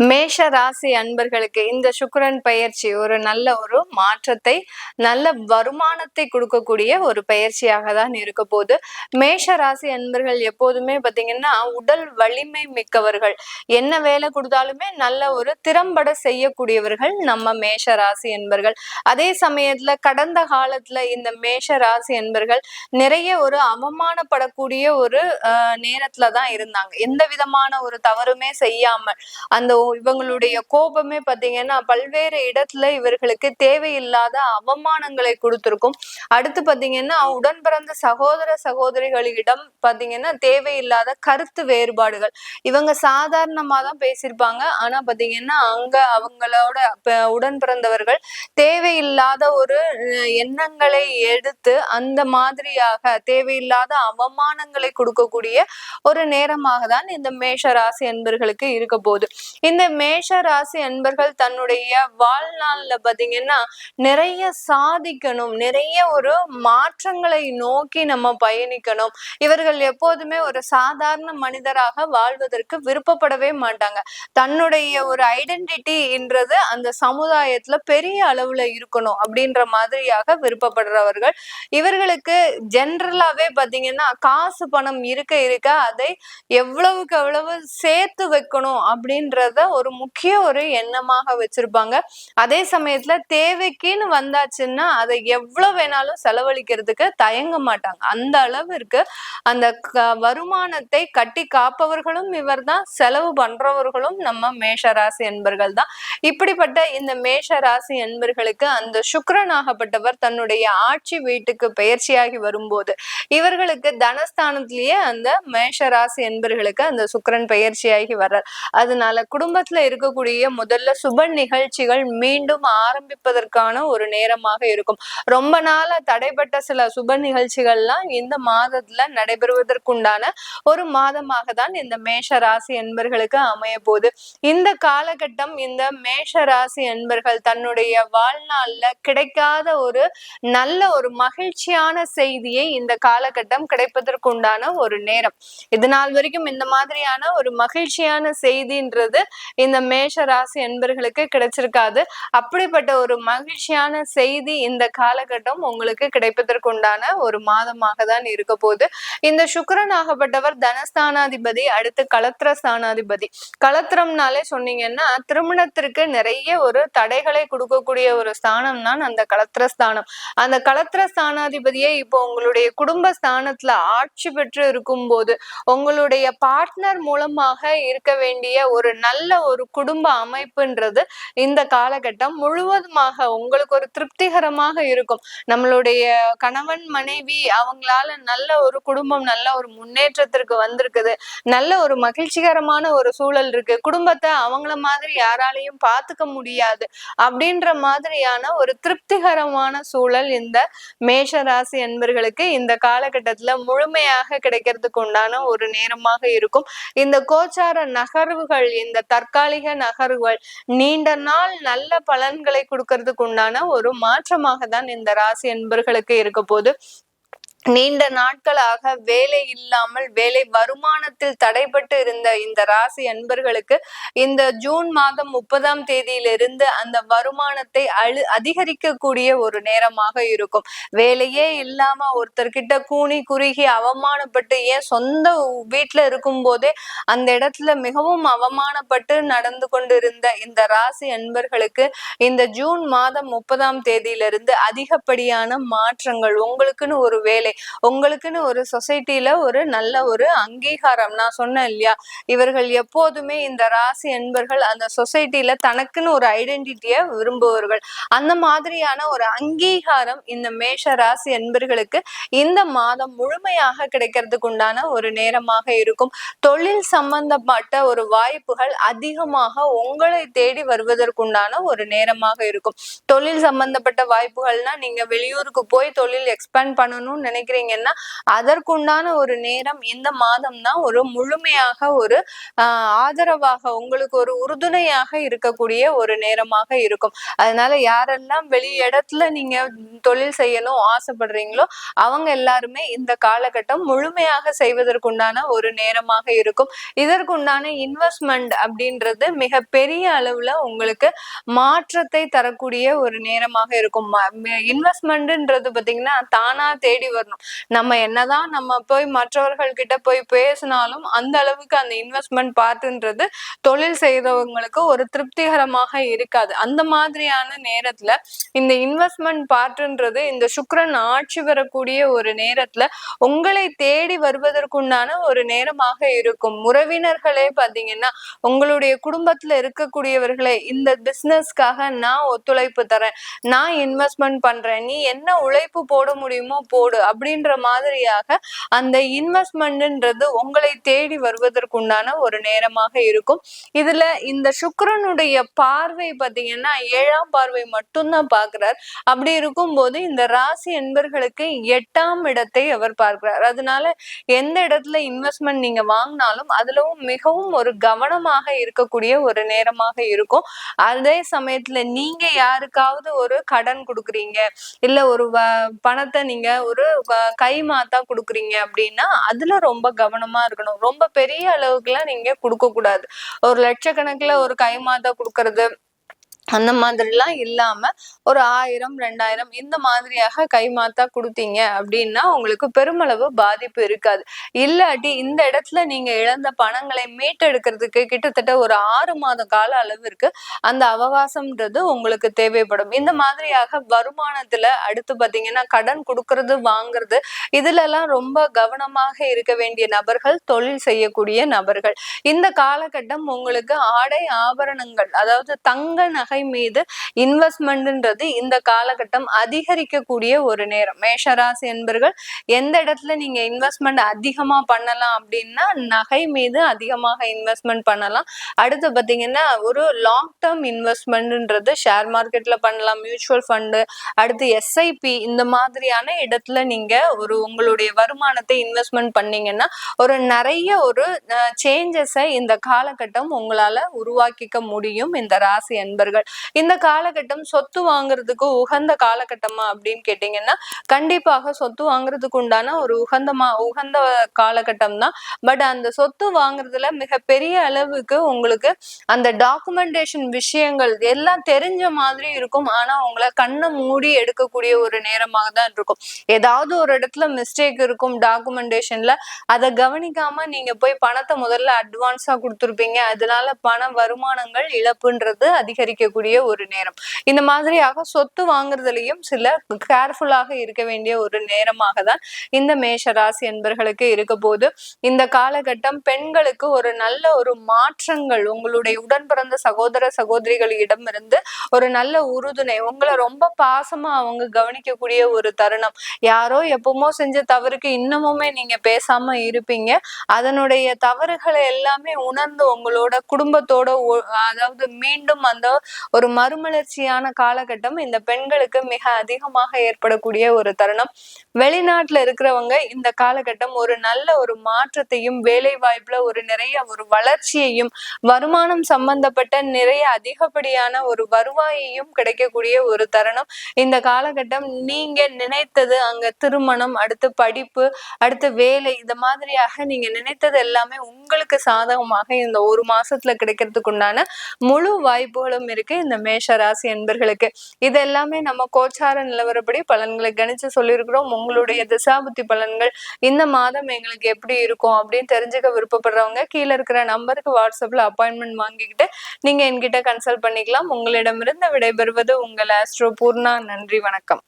மேஷ ராசி அன்பர்களுக்கு இந்த சுக்கரன் பயிற்சி ஒரு நல்ல ஒரு மாற்றத்தை நல்ல வருமானத்தை கொடுக்கக்கூடிய ஒரு பயிற்சியாக தான் இருக்க போது மேஷ ராசி அன்பர்கள் எப்போதுமே பார்த்தீங்கன்னா உடல் வலிமை மிக்கவர்கள். என்ன வேலை கொடுத்தாலுமே நல்ல ஒரு திறம்பட செய்யக்கூடியவர்கள் நம்ம மேஷ ராசி என்பர்கள் அதே சமயத்துல கடந்த காலத்துல இந்த மேஷ ராசி என்பர்கள் நிறைய ஒரு அவமானப்படக்கூடிய ஒரு அஹ், நேரத்துல தான் இருந்தாங்க. எந்த விதமான ஒரு தவறுமே செய்யாமல் அந்த இவங்களுடைய கோபமே பாத்தீங்கன்னா பல்வேறு இடத்துல இவர்களுக்கு தேவையில்லாத அவமானங்களை கொடுத்திருக்கும். அடுத்து பாத்தீங்கன்னா உடன் பிறந்த சகோதர சகோதரிகளிடம் பாத்தீங்கன்னா தேவையில்லாத கருத்து வேறுபாடுகள். இவங்க சாதாரணமா தான் பேசியிருப்பாங்க. ஆனா பாத்தீங்கன்னா அங்க அவங்களோட உடன் பிறந்தவர்கள் தேவையில்லாத ஒரு எண்ணங்களை எடுத்து அந்த மாதிரியாக தேவையில்லாத அவமானங்களை கொடுக்கக்கூடிய ஒரு நேரமாக தான் இந்த மேஷ ராசி என்பர்களுக்கு இருக்க போகுது. இந்த மேஷ ராசி அன்பர்கள் தன்னுடைய வாழ்நாள்ல பாத்தீங்கன்னா நிறைய சாதிக்கணும் நிறைய ஒரு மாற்றங்களை நோக்கி நம்ம பயணிக்கணும். இவர்கள் எப்போதுமே ஒரு சாதாரண மனிதராக வாழ்வதற்கு விருப்பப்படவே மாட்டாங்க. தன்னுடைய ஒரு ஐடென்டிட்டின்றது அந்த சமுதாயத்துல பெரிய அளவுல இருக்கணும் அப்படின்ற மாதிரியாக விருப்பப்படுறவர்கள். இவர்களுக்கு ஜென்ரலாவே பாத்தீங்கன்னா காசு பணம் இருக்க இருக்க அதை எவ்வளவுக்கு எவ்வளவு சேர்த்து வைக்கணும் அப்படின்றத ஒரு முக்கிய ஒரு எண்ணமாக வச்சிருப்பாங்க. அதே சமயத்துல தேவைக்குன்னு வந்தாச்சுன்னா அதை எவ்வளவு வேணாலும் செலவழிக்கிறதுக்கு தயங்க மாட்டாங்க. அந்த அளவிற்கு அந்த வருமானத்தை கட்டி காப்பவர்களும் இவர்தான் செலவு பண்றவர்களும் நம்ம மேஷ ராசி என்பர்கள் தான். இப்படிப்பட்ட இந்த மேஷ ராசி என்பர்களுக்கு அந்த சுக்கரனாகப்பட்டவர் தன்னுடைய ஆட்சி வீட்டுக்கு பயிற்சியாகி வரும்போது இவர்களுக்கு தனஸ்தானத்திலேயே அந்த மேஷ ராசி என்பர்களுக்கு அந்த சுக்கிரன் பயிற்சியாகி வர்றார். அதனால குடும்பத்துல இருக்கக்கூடிய முதல்ல சுப நிகழ்ச்சிகள் மீண்டும் ஆரம்பிப்பதற்கான ஒரு நேரமாக இருக்கும். ரொம்ப நாளா தடைப்பட்ட சில சுப நிகழ்ச்சிகள்லாம் இந்த மாதத்துல நடைபெறுவதற்குண்டான ஒரு மாதமாக தான் இந்த மேஷ ராசி என்பர்களுக்கு அமைய போகுது இந்த காலகட்டம் இந்த மேஷ ராசி என்பர்கள் தன்னுடைய வாழ்நாள்ல கிடைக்காத ஒரு நல்ல ஒரு மகிழ்ச்சியான செய்தியை இந்த காலகட்டம் கிடைப்பதற்குண்டான ஒரு நேரம். இது நாள் வரைக்கும் இந்த மாதிரியான ஒரு மகிழ்ச்சியான செய்தின்றது இந்த மேஷ ராசி என்பர்களுக்கு கிடைச்சிருக்காது. அப்படிப்பட்ட ஒரு மகிழ்ச்சியான செய்தி இந்த காலகட்டம் உங்களுக்கு கிடைப்பதற்குண்டான ஒரு மாதமாக தான் இருக்க போகுது. இந்த சுக்கரன் ஆகப்பட்டவர் தனஸ்தானாதிபதி அடுத்து களத்திர ஸ்தானாதிபதி. களத்திரம்னாலே சொன்னீங்கன்னா திருமணத்திற்கு நிறைய ஒரு தடைகளை கொடுக்கக்கூடிய ஒரு ஸ்தானம் தான் அந்த களத்திர ஸ்தானம். அந்த களத்திர ஸ்தானாதிபதியே இப்போ உங்களுடைய குடும்ப ஸ்தானத்துல ஆட்சி பெற்று இருக்கும் போது உங்களுடைய பார்ட்னர் மூலமாக இருக்க வேண்டிய ஒரு நல்ல ஒரு குடும்ப அமைப்புன்றது இந்த காலகட்டம் முழுவதுமாக உங்களுக்கு ஒரு திருப்திகரமாக இருக்கும். நம்மளுடைய கணவன் மனைவி அவங்களால நல்ல ஒரு குடும்பம் நல்ல ஒரு முன்னேற்றத்திற்கு வந்திருக்குது. நல்ல ஒரு மகிழ்ச்சிகரமான ஒரு சூழல் இருக்கு. குடும்பத்தை அவங்கள மாதிரி யாராலையும் பார்த்துக்க முடியாது. அப்படின்ற மாதிரியான ஒரு திருப்திகரமான சூழல் இந்த மேஷ ராசி என்பர்களுக்கு இந்த காலகட்டத்துல முழுமையாக கிடைக்கிறதுக்கு உண்டான ஒரு நேரமாக இருக்கும். இந்த கோச்சார நகர்வுகள் இந்த தற்காலிக நகர்வுகள் நீண்ட நாள் நல்ல பலன்களை கொடுக்கறதுக்கு உண்டான ஒரு மாற்றமாக தான் இந்த ராசி என்பர்களுக்கு இருக்க போது நீண்ட நாட்களாக வேலை இல்லாமல் வேலை வருமானத்தில் தடைபட்டு இருந்த இந்த ராசி அன்பர்களுக்கு இந்த ஜூன் மாதம் முப்பதாம் தேதியிலிருந்து அந்த வருமானத்தை அழு அதிகரிக்கக்கூடிய ஒரு நேரமாக இருக்கும். வேலையே இல்லாம ஒருத்தர்கிட்ட கூனி குறுகி அவமானப்பட்டு ஏன் சொந்த வீட்டுல இருக்கும் போதே அந்த இடத்துல மிகவும் அவமானப்பட்டு நடந்து கொண்டிருந்த இந்த ராசி அன்பர்களுக்கு இந்த ஜூன் மாதம் முப்பதாம் தேதியிலிருந்து அதிகப்படியான மாற்றங்கள் உங்களுக்குன்னு ஒரு வேலை உங்களுக்குன்னு ஒரு சொசைட்டில ஒரு நல்ல ஒரு அங்கீகாரம். நான் சொன்னேன் இல்லையா? இவர்கள் எப்போதுமே இந்த ராசி என்பர்கள் அந்த சொசைட்டில தனக்குன்னு ஒரு ஐடென்டிட்டிய விரும்புவர்கள். அந்த மாதிரியான ஒரு அங்கீகாரம் இந்த மேஷ ராசி என்பர்களுக்கு இந்த மாதம் முழுமையாக கிடைக்கிறதுக்கு உண்டான ஒரு நேரமாக இருக்கும். தொழில் சம்பந்தப்பட்ட ஒரு வாய்ப்புகள் அதிகமாக உங்களை தேடி வருவதற்குண்டான ஒரு நேரமாக இருக்கும். தொழில் சம்பந்தப்பட்ட வாய்ப்புகள்னா நீங்க வெளியூருக்கு போய் தொழில் எக்ஸ்பேண்ட் பண்ணணும்னு நினைக்கிறீங்கன்னா அதற்குண்டான ஒரு நேரம் இந்த மாதம் தான் ஒரு முழுமையாக ஒரு ஆதரவாக உங்களுக்கு ஒரு உறுதுணையாக இருக்கக்கூடிய ஒரு நேரமாக இருக்கும். அதனால யாரெல்லாம் வெளி இடத்துல நீங்க தொழில் செய்யணும் ஆசைப்படுறீங்களோ அவங்க எல்லாருமே இந்த காலகட்டம் முழுமையாக செய்வதற்குண்டான ஒரு நேரமாக இருக்கும். இதற்குண்டான இன்வெஸ்ட்மெண்ட் அப்படின்றது மிக பெரிய அளவுல உங்களுக்கு மாற்றத்தை தரக்கூடிய ஒரு நேரமாக இருக்கும். இன்வெஸ்ட்மெண்ட்ன்றது பாத்தீங்கன்னா தானா தேடி வரும். வரணும். நம்ம என்னதான் நம்ம போய் மற்றவர்கள் கிட்ட போய் பேசினாலும் அந்த அளவுக்கு அந்த இன்வெஸ்ட்மெண்ட் பார்த்துன்றது தொழில் செய்தவங்களுக்கு ஒரு திருப்திகரமாக இருக்காது. அந்த மாதிரியான நேரத்துல இந்த இன்வெஸ்ட்மெண்ட் பார்ட்டுன்றது இந்த சுக்கரன் ஆட்சி வரக்கூடிய ஒரு நேரத்துல உங்களை தேடி வருவதற்குண்டான ஒரு நேரமாக இருக்கும். உறவினர்களே பாத்தீங்கன்னா உங்களுடைய குடும்பத்துல இருக்கக்கூடியவர்களே இந்த பிசினஸ்க்காக நான் ஒத்துழைப்பு தரேன் நான் இன்வெஸ்ட்மெண்ட் பண்றேன் நீ என்ன உழைப்பு போட முடியுமோ போடு அப்படின்ற மாதிரியாக அந்த இன்வெஸ்ட்மெண்ட்ன்றது உங்களை தேடி வருவதற்குண்டான ஒரு நேரமாக இருக்கும். இதுல இந்த சுக்கரனுடைய பார்வை பாத்தீங்கன்னா ஏழாம் பார்வை மட்டும்தான் பார்க்கிறார். அப்படி இருக்கும்போது இந்த ராசி என்பர்களுக்கு எட்டாம் இடத்தை அவர் பார்க்கிறார். அதனால எந்த இடத்துல இன்வெஸ்ட்மெண்ட் நீங்க வாங்கினாலும் அதுலவும் மிகவும் ஒரு கவனமாக இருக்கக்கூடிய ஒரு நேரமாக இருக்கும். அதே சமயத்துல நீங்க யாருக்காவது ஒரு கடன் கொடுக்குறீங்க இல்ல ஒரு பணத்தை நீங்க ஒரு கை மாத்தா கொடுக்குறீங்க அப்படின்னா அதுல ரொம்ப கவனமா இருக்கணும். ரொம்ப பெரிய அளவுக்குலாம் நீங்க கொடுக்க கூடாது ஒரு லட்சக்கணக்குல ஒரு கை மாத்தா கொடுக்கறது அந்த மாதிரிலாம் இல்லாம ஒரு ஆயிரம் ரெண்டாயிரம் இந்த மாதிரியாக கைமாத்தா கொடுத்தீங்க அப்படின்னா உங்களுக்கு பெருமளவு பாதிப்பு இருக்காது. இல்லாட்டி இந்த இடத்துல நீங்க இழந்த பணங்களை மீட்டெடுக்கிறதுக்கு கிட்டத்தட்ட ஒரு ஆறு மாத கால அளவிற்கு அந்த அவகாசம்ன்றது உங்களுக்கு தேவைப்படும். இந்த மாதிரியாக வருமானத்துல அடுத்து பாத்தீங்கன்னா கடன் கொடுக்கறது வாங்குறது இதுல எல்லாம் ரொம்ப கவனமாக இருக்க வேண்டிய நபர்கள் தொழில் செய்யக்கூடிய நபர்கள். இந்த காலகட்டம் உங்களுக்கு ஆடை ஆபரணங்கள் அதாவது தங்க நகை மீது இன்வெஸ்ட்மெண்ட்ன்றது இந்த காலகட்டம் அதிகரிக்கக்கூடிய ஒரு நேரம். மேஷராசி என்பர்கள் எந்த இடத்துல நீங்க இன்வெஸ்ட்மெண்ட் அதிகமா பண்ணலாம் அப்படின்னா நகை மீது அதிகமாக இன்வெஸ்ட்மெண்ட் பண்ணலாம். அடுத்து பாத்தீங்கன்னா ஒரு லாங் டேர்ம் இன்வெஸ்ட்மெண்ட்ன்றது ஷேர் மார்க்கெட்ல பண்ணலாம் மியூச்சுவல் ஃபண்டு அடுத்து எஸ்ஐபி இந்த மாதிரியான இடத்துல நீங்க ஒரு உங்களுடைய வருமானத்தை இன்வெஸ்ட்மெண்ட் பண்ணீங்கன்னா ஒரு நிறைய ஒரு சேஞ்சஸை இந்த காலகட்டம் உங்களால உருவாக்கிக்க முடியும் இந்த ராசி என்பர்கள். இந்த காலகட்டம் சொத்து வாங்குறதுக்கு உகந்த காலகட்டமா அப்படின்னு கேட்டீங்கன்னா கண்டிப்பாக சொத்து வாங்குறதுக்கு உண்டான ஒரு உகந்தமா உகந்த காலகட்டம் தான். பட் அந்த சொத்து வாங்குறதுல மிக பெரிய அளவுக்கு உங்களுக்கு அந்த டாக்குமெண்டேஷன் விஷயங்கள் எல்லாம் தெரிஞ்ச மாதிரி இருக்கும். ஆனா உங்களை கண்ணை மூடி எடுக்கக்கூடிய ஒரு நேரமாக தான் இருக்கும். ஏதாவது ஒரு இடத்துல மிஸ்டேக் இருக்கும் டாக்குமெண்டேஷன்ல அதை கவனிக்காம நீங்க போய் பணத்தை முதல்ல அட்வான்ஸா கொடுத்துருப்பீங்க. அதனால பண வருமானங்கள் இழப்புன்றது அதிகரிக்கக்கூடிய இருக்கக்கூடிய ஒரு நேரம். இந்த மாதிரியாக சொத்து வாங்குறதுலயும் சில கேர்ஃபுல்லாக இருக்க வேண்டிய ஒரு நேரமாக தான் இந்த மேஷ ராசி என்பர்களுக்கு இருக்க போது இந்த காலகட்டம் பெண்களுக்கு ஒரு நல்ல ஒரு மாற்றங்கள் உங்களுடைய உடன் பிறந்த சகோதர சகோதரிகளிடம் இருந்து ஒரு நல்ல உறுதுணை உங்களை ரொம்ப பாசமா அவங்க கவனிக்கக்கூடிய ஒரு தருணம். யாரோ எப்பவுமோ செஞ்ச தவறுக்கு இன்னமுமே நீங்க பேசாம இருப்பீங்க. அதனுடைய தவறுகளை எல்லாமே உணர்ந்து உங்களோட குடும்பத்தோட அதாவது மீண்டும் அந்த ஒரு மறுமலர்ச்சியான காலகட்டம். இந்த பெண்களுக்கு மிக அதிகமாக ஏற்படக்கூடிய ஒரு தருணம். வெளிநாட்டுல இருக்கிறவங்க இந்த காலகட்டம் ஒரு நல்ல ஒரு மாற்றத்தையும் வேலை வாய்ப்புல ஒரு நிறைய ஒரு வளர்ச்சியையும் வருமானம் சம்பந்தப்பட்ட நிறைய அதிகப்படியான ஒரு வருவாயையும் கிடைக்கக்கூடிய ஒரு தருணம். இந்த காலகட்டம் நீங்க நினைத்தது அங்க திருமணம் அடுத்து படிப்பு அடுத்து வேலை இந்த மாதிரியாக நீங்க நினைத்தது எல்லாமே உங்களுக்கு சாதகமாக இந்த ஒரு மாசத்துல கிடைக்கிறதுக்கு உண்டான முழு வாய்ப்புகளும் இருக்கு. இந்த மேஷ ராசி என்பர்களுக்கு. இது எல்லாமே நம்ம கோச்சார நிலவரப்படி பலன்களை கணிச்சு சொல்லியிருக்கிறோம். உங்களுடைய திசாபுத்தி பலன்கள் இந்த மாதம் எங்களுக்கு எப்படி இருக்கும் அப்படின்னு தெரிஞ்சுக்க விருப்பப்படுறவங்க கீழே இருக்கிற நம்பருக்கு வாட்ஸ்அப்ல அப்பாயின்மெண்ட் வாங்கிக்கிட்டு நீங்க என்கிட்ட கன்சல்ட் பண்ணிக்கலாம். உங்களிடமிருந்து விடைபெறுவது உங்கள் ஆஸ்ட்ரோ பூர்ணா நன்றி வணக்கம்.